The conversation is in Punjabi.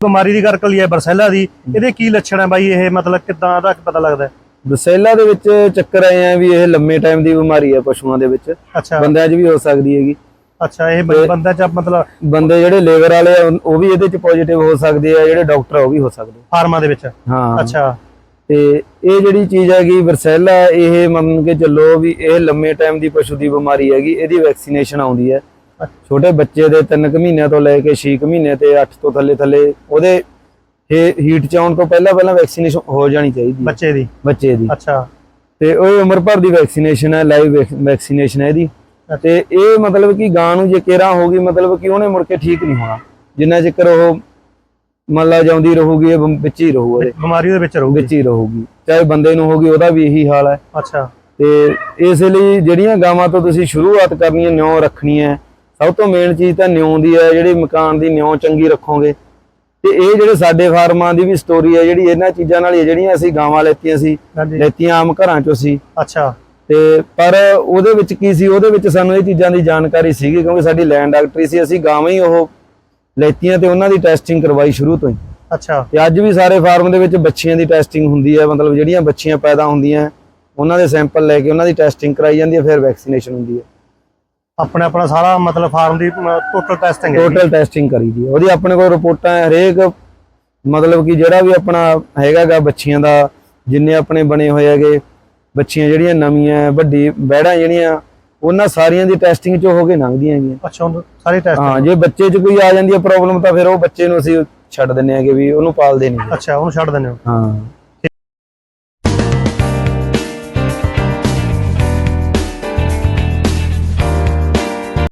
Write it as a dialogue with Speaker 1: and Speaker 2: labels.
Speaker 1: ਬਿਮਾਰੀ ਦੀ ਗੱਲ ਕਰੀਏ ਬਰਸੈਲਾ ਦੀ। ਇਹਦੇ ਕੀ ਲੱਛਣ ਹੈ ਬਾਈ? ਇਹ ਮਤਲਬ ਕਿਦਾਂ ਦਾ ਪਤਾ ਲੱਗਦਾ ਹੈ?
Speaker 2: ਬਸੈਲਾ ਦੇ ਵਿੱਚ ਚੱਕਰ ਆਏ ਆ ਵੀ ਇਹ ਲੰਮੇ ਟਾਈਮ ਦੀ ਬਿਮਾਰੀ ਹੈ ਪਸ਼ੂਆਂ ਦੇ ਵਿੱਚ।
Speaker 1: ਅੱਛਾ।
Speaker 2: ਬੰਦਿਆਂ 'ਚ ਵੀ ਹੋ ਸਕਦੀ ਹੈਗੀ।
Speaker 1: ਅੱਛਾ ਇਹ ਬੰਦਾ ਚ ਮਤਲਬ
Speaker 2: ਬੰਦੇ ਜਿਹੜੇ ਲੇਬਰ ਵਾਲੇ ਉਹ- ਵੀ ਇਹਦੇ 'ਚ ਪੋਜ਼ਿਟਿਵ ਹੋ ਸਕਦੇ ਆ ਜਿਹੜੇ ਡਾਕਟਰ ਉਹ ਵੀ ਹੋ ਸਕਦੇ
Speaker 1: ਫਾਰਮਾਂ ਦੇ ਵਿੱਚ?
Speaker 2: ਹਾਂ।
Speaker 1: ਅੱਛਾ।
Speaker 2: ਤੇ ਇਹ ਜਿਹੜੀ ਚੀਜ਼ ਹੈਗੀ ਵਰਸੈਲਾ ਇਹ ਮੰਨ ਕੇ ਚੱਲੋ ਵੀ ਇਹ ਲੰਮੇ ਟਾਈਮ ਦੀ ਪਸ਼ੂ ਦੀ ਬਿਮਾਰੀ ਹੈਗੀ ਇਹਦੀ ਵੈਕਸੀਨੇਸ਼ਨ ਆਉਂਦੀ ਹੈ। ਛੋਟੇ ਬੱਚੇ ਦੇ 3 ਕੁ ਮਹੀਨਿਆਂ ਤੋਂ ਲੈ ਕੇ 6 ਕੁ ਮਹੀਨੇ ਤੇ 8 ਤੋਂ ਥੱਲੇ ਥੱਲੇ ਉਹਦੇ ਹੀਟ ਚ ਆਉਣ ਤੋਂ ਪਹਿਲਾਂ ਪਹਿਲਾਂ ਵੈਕਸੀਨੇਸ਼ਨ ਹੋ ਜਾਣੀ ਚਾਹੀਦੀ ਹੈ।
Speaker 1: ਬੱਚੇ ਦੀ?
Speaker 2: ਬੱਚੇ ਦੀ।
Speaker 1: ਅੱਛਾ।
Speaker 2: ਤੇ ਉਹ ਉਮਰ ਭਰ ਦੀ ਵੈਕਸੀਨੇਸ਼ਨ ਹੈ ਲਾਈਵ ਵੈਕਸੀਨੇਸ਼ਨ ਹੈ ਇਹਦੀ। ਤੇ ਇਹ ਮਤਲਬ ਕਿ ਗਾਂ ਨੂੰ ਜੇ ਕੇਰਾ ਹੋ ਗਈ ਮਤਲਬ ਕਿ ਉਹਨੇ ਮੁੜ ਕੇ ਠੀਕ ਨਹੀਂ ਹੋਣਾ। ਜਿੰਨਾ ਚਿਰ ਉਹ ਮੰਨ ਲਾ ਜਾਂਦੀ ਰਹੂਗੀ ਇਹ ਵਿੱਚ ਹੀ ਰਹੂ ਉਹਦੇ
Speaker 1: ਬਿਮਾਰੀ ਦੇ ਵਿੱਚ ਰਹੂਗੀ।
Speaker 2: ਵਿੱਚ ਹੀ ਰਹੂਗੀ। ਚਾਹੇ ਬੰਦੇ ਨੂੰ ਹੋਗੀ ਉਹਦਾ ਵੀ ਇਹੀ ਹਾਲ ਹੈ।
Speaker 1: ਅੱਛਾ।
Speaker 2: ਤੇ ਇਸ ਲਈ ਜਿਹੜੀਆਂ ਗਾਵਾਂ ਤੋਂ ਤੁਸੀਂ ਸ਼ੁਰੂਆਤ ਕਰਨੀ ਹੈ ਨਿਉ ਰੱਖਣੀ ਹੈ ਸਭ ਤੋਂ ਮੇਨ ਚੀਜ਼ ਤਾਂ ਨਿਉ ਦੀ ਹੈ ਜਿਹੜੀ ਮਕਾਨ ਦੀ ਨਿਉ ਚੰਗੀ ਰੱਖੋਗੇ। ਤੇ ਇਹ ਜਿਹੜੇ ਸਾਡੇ ਫਾਰਮਾਂ ਦੀ ਵੀ ਸਟੋਰੀ ਹੈ ਜਿਹੜੀ ਇਹਨਾਂ ਚੀਜ਼ਾਂ ਨਾਲ ਹੀ ਜਿਹੜੀਆਂ ਅਸੀਂ ਗਾਵਾਂ ਲੈਤੀਆਂ ਸੀ ਲੈਤੀਆਂ ਆਮ ਘਰਾਂ ਚੋਂ ਸੀ।
Speaker 1: ਅੱਛਾ।
Speaker 2: ਤੇ ਪਰ ਉਹਦੇ ਵਿੱਚ ਕੀ ਸੀ ਉਹਦੇ ਵਿੱਚ ਸਾਨੂੰ ਇਹ ਚੀਜ਼ਾਂ ਦੀ ਜਾਣਕਾਰੀ ਸੀਗੀ ਕਿਉਂਕਿ ਸਾਡੀ ਲੈਂਡ ਡਾਕਟਰੀ ਸੀ ਅਸੀਂ ਗਾਵਾਂ ਹੀ ਉਹ ਲੈਤੀਆਂ ਤੇ ਉਹਨਾਂ ਦੀ ਟੈਸਟਿੰਗ ਕਰਵਾਈ ਸ਼ੁਰੂ ਤੋਂ ਹੀ।
Speaker 1: ਅੱਛਾ।
Speaker 2: ਤੇ ਅੱਜ ਵੀ ਸਾਰੇ ਫਾਰਮ ਦੇ ਵਿੱਚ ਬੱਚੀਆਂ ਦੀ ਟੈਸਟਿੰਗ ਹੁੰਦੀ ਹੈ ਮਤਲਬ ਜਿਹੜੀਆਂ ਬੱਚੀਆਂ ਪੈਦਾ ਹੁੰਦੀਆਂ ਉਹਨਾਂ ਦੇ ਸੈਂਪਲ ਲੈ ਕੇ ਉਹਨਾਂ ਦੀ ਟੈਸਟਿੰਗ ਕਰਾਈ ਜਾਂਦੀ ਹੈ ਫਿਰ ਵੈਕਸੀਨੇਸ਼ਨ ਹੁੰਦੀ ਹੈ।
Speaker 1: ਆਪਣੇ ਆਪਣਾ ਸਾਰਾ ਮਤਲਬ ਫਾਰਮ ਦੀ ਟੋਟਲ ਟੈਸਟਿੰਗ ਹੈ
Speaker 2: ਟੋਟਲ ਟੈਸਟਿੰਗ ਕਰੀਦੀ ਹੈ। ਉਹਦੀ ਆਪਣੇ ਕੋਲ ਰਿਪੋਰਟਾਂ ਹਰੇਕ ਮਤਲਬ ਕਿ ਜਿਹੜਾ ਵੀ ਆਪਣਾ ਹੈਗਾਗਾ ਬੱਚੀਆਂ ਦਾ ਜਿੰਨੇ ਆਪਣੇ ਬਣੇ ਹੋਏ ਹੈਗੇ ਬੱਚੀਆਂ ਜਿਹੜੀਆਂ ਨਵੀਆਂ ਵੱਡੀ ਬੈੜਾਂ ਜਿਹੜੀਆਂ ਉਹਨਾਂ ਸਾਰੀਆਂ ਦੀ ਟੈਸਟਿੰਗ ਚ ਹੋ ਕੇ ਲੰਘਦੀਆਂ ਹੈਗੀਆਂ।
Speaker 1: ਅੱਛਾ ਸਾਰੇ ਟੈਸਟ
Speaker 2: ਹਾਂ ਜੇ ਬੱਚੇ 'ਚ ਕੋਈ ਆ ਜਾਂਦੀ ਹੈ ਪ੍ਰੋਬਲਮ ਤਾਂ ਫਿਰ ਉਹ ਬੱਚੇ ਨੂੰ ਅਸੀਂ ਛੱਡ ਦਿੰਨੇ ਆਗੇ ਵੀ ਉਹਨੂੰ ਪਾਲਦੇ ਨਹੀਂ।
Speaker 1: ਅੱਛਾ ਉਹਨੂੰ ਛੱਡ ਹੋ।
Speaker 2: ਹਾਂ।